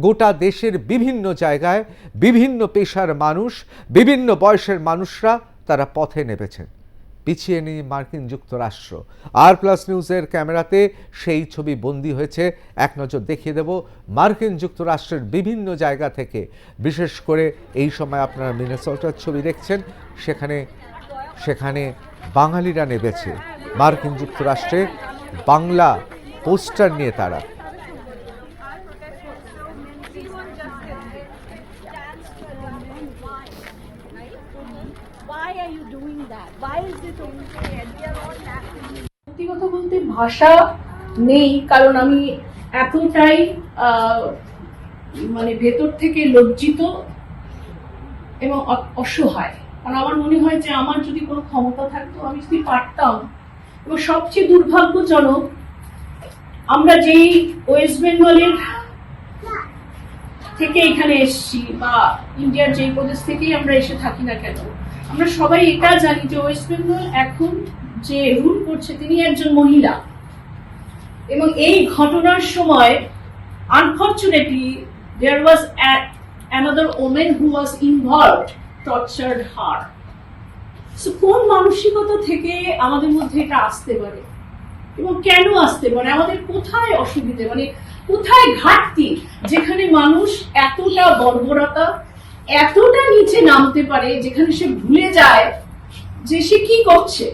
গোটা দেশের বিভিন্ন জায়গায় বিভিন্ন পেশার মানুষ, বিভিন্ন বয়সের মানুষরা তারা পথে নেমেছেন পিছিয়ে নেই মার্কিন যুক্তরাষ্ট্র। আর প্লাস নিউজের ক্যামেরাতে সেই ছবি বন্দী হয়েছে। এক নজর দেখিয়ে দেব মার্কিন যুক্তরাষ্ট্রের বিভিন্ন জায়গা থেকে। বিশেষ করে এই সময় আপনারা মিনেসোটার ছবি দেখছেন। সেখানে সেখানে বাঙালিরা নেমেছে। মার্কিন যুক্তরাষ্ট্রে বাংলা পোস্টার নিয়ে তারা। কথা বলতে ভাষা নেই, কারণ আমি এতটাই মানে ভেতর থেকে লজ্জিত এবং অসহায়। কারণ আমার মনে হয় যে আমার যদি কোনো ক্ষমতা থাকতো, আমি যদি পারতাম এবং সবচেয়ে দুর্ভাগ্যজনক, আমরা যেই ওয়েস্ট বেঙ্গলের থেকে এখানে এসেছি বা ইন্ডিয়ার যেই প্রদেশ থেকেই আমরা এসে থাকি না কেন, আমরা সবাই এটা জানি যে ওয়েস্ট বেঙ্গল এখন যে রুল করছে তিনি একজন মহিলা। এবং এই ঘটনার সময় unfortunately there was another women who was involved tortured her so কোন মানসিকতা থেকে আমাদের মধ্যে এটা আসতে পারে? এবং কেন আসতে পারে? আমাদের কোথায় অসুবিধে? মানে কোথায় ঘাটতি? যেখানে মানুষ এতটা বর্বরতা, এতটা নিচে নামতে পারে, যেখানে সে ভুলে যায় যে সে কি করছে?